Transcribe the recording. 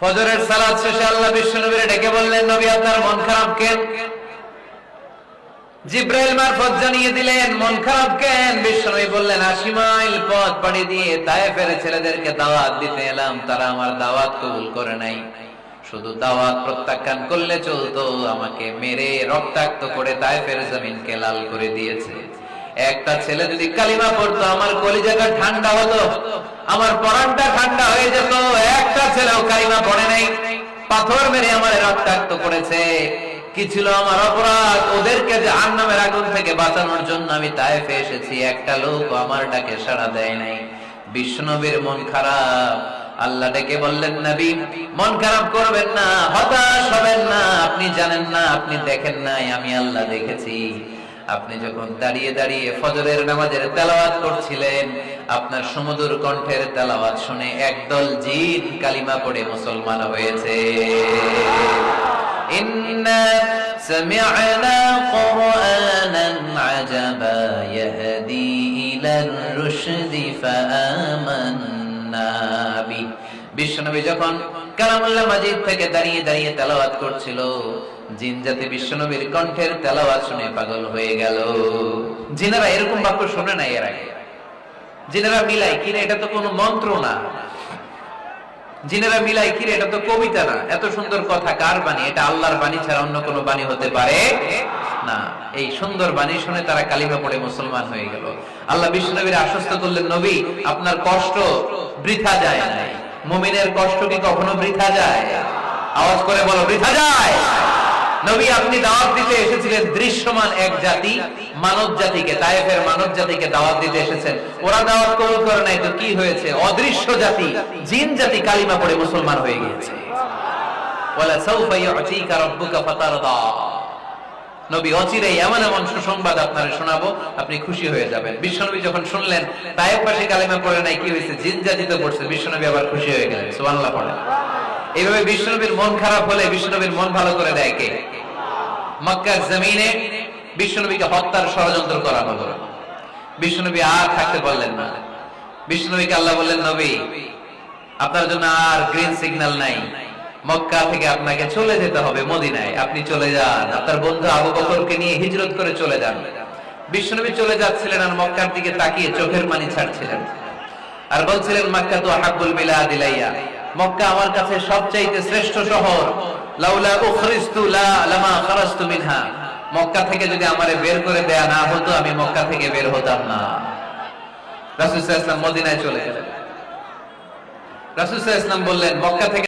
ফজরের সালাত শেষে আল্লাহ বিশ্বনবীরে ডেকে বললেন, নবী, আপনার মন খারাপ কেন? জিব্রাইল মারফত জানিয়ে দিলেন, মন খারাপ কেন? বিশ্বনবী বললেন, আশি মাইল পথ পাড়ি দিয়ে তায়েফের ছেলেদেরকে দাওয়াত দিতে এলাম, তারা আমার দাওয়াত কবুল করে নাই। শুধু দাওয়াত প্রত্যাখ্যান করলে চলতো, আমাকে মেরে রক্তাক্ত করে তায়েফের জমিনকে লাল করে দিয়েছে। একটা ছেলে যদি কালিমা পড়তো, আমার কলিজাটা ঠান্ডা হতো, আমার পরানটা ঠান্ডা হয়ে ছেলেও কালিমা পড়ে নাই। পাথর মেরে আমার রক্তাক্ত করেছে। কি ছিল আমার অপরাধ? ওদেরকে যে নামের আগুন থেকে বাঁচানোর জন্য আমি তায়েফে এসেছি। একটা লোক আমার ডাকে সাড়া দেয় নাই। বিষ্ণবীর মন খারাপ। আল্লাহ ডেকে বললেন, নবী, মন খারাপ করবেন না, হতাশ হবেন না। আপনি জানেন না, আপনি দেখেন নাই, আমি আল্লাহ দেখেছি। আপনি যখন দাঁড়িয়ে দাঁড়িয়ে ফজরের নামাজের তেলাওয়াত করছিলেন আপনার সমুদ্র কণ্ঠের তেলাওয়াত শুনে একদল জিন কালিমা পড়ে মুসলমান হয়েছে إنا سمعنا قرآنا عجبا يهدي إلى الرشد فآمنا به বিশ্বনবী যখন কালামুল্লাহ মাজিদ থেকে দাঁড়িয়ে দাঁড়িয়ে তেলাওয়াত করছিল। জিন জাতি বিশ্বনবীর কণ্ঠের তেলাওয়াত শুনে পাগল হয়ে গেল। জিনেরা এরকম বাক্য শুনে নাই এর আগে। জিনেরা মিলাই কিনা এটা তো কোনো মন্ত্র না। জিনেরা মিলাই কিরে, এটা তো কবিতা না। এত সুন্দর কথা কার বাণী? এটা আল্লাহর বাণী ছাড়া অন্য কোনো বাণী হতে পারে? না, এই সুন্দর বাণী শুনে তারা কালিমা পড়ে মুসলমান হয়ে গেল। আল্লাহ বিষ্ণুনবীর আশ্বস্ত করলেন, নবী, আপনার কষ্ট বৃথা যায় না মুমিনের কষ্ট কি কখনো বৃথা যায়? আওয়াজ করে বলো, বৃথা যায়। নবী আপনি দাওয়াত দিতে এসেছিলেন দৃশ্যমান এক জাতি, মানব জাতিকে, তায়েফের মানব জাতিকে দাওয়াত দিতে এসেছেন। ওরা দাওয়াত কবুল করে নাই তো কি হয়েছে? অদৃশ্য জাতি, জিন জাতি কালিমা পড়ে মুসলমান হয়ে গিয়েছে। ওয়ালা সাউফা ইউতিকা রাব্বুকা ফাতারদা। নবী অচিরেই এমন এমন সুসংবাদ আপনারা শোনাবো, আপনি খুশি হয়ে যাবেন। বিশ্বনবী যখন শুনলেন তায়েফবাসী কালিমা পড়ে নাই, কি হয়েছে? জিন জাতি তো পড়ছে, বিশ্বনবী আবার খুশি হয়ে গেলেন। সুবহানাল্লাহ পড়ে এইভাবে বিশ্বনবীর মন খারাপ হলে বিশ্বনবীর মন ভালো করে দেয় কে? মক্কার জমিনে বিশ্বনবীকে হত্যার ষড়যন্ত্র করা হলো। বিশ্বনবী আর থাকতে পারলেন না। বিশ্বনবীকে আল্লাহ বললেন, নবী, আপনার জন্য আর গ্রিন সিগন্যাল নাই। মক্কা থেকে আপনাকে চলে যেতে হবে মদিনায়। আপনি চলে যান। আপনার বন্ধু আবু বকরকে নিয়ে হিজরত করে চলে যান। বিশ্বনবী চলে যাচ্ছিলেন আর মক্কার দিকে তাকিয়ে চোখের পানি ছাড়ছিলেন। আর বলছিলেন, মক্কা তো হাব্বুল বিলাদ ইলাইয়া মক্কা আমার কাছে সবচাইতে শ্রেষ্ঠ শহর। লাউলা উখরিস্তু লা লামা খারাজতু মিনহা। মক্কা থেকে যদি আমারে বের করে দেয়া না হতো, আমি মক্কা থেকে বের হতাম না। রাসূল সাল্লাল্লাহু আলাইহি ওয়াসাল্লাম মদিনায় চলে গেলেন। রাসূল সাল্লাল্লাহু আলাইহি ওয়াসাল্লাম বললেন, মক্কা থেকে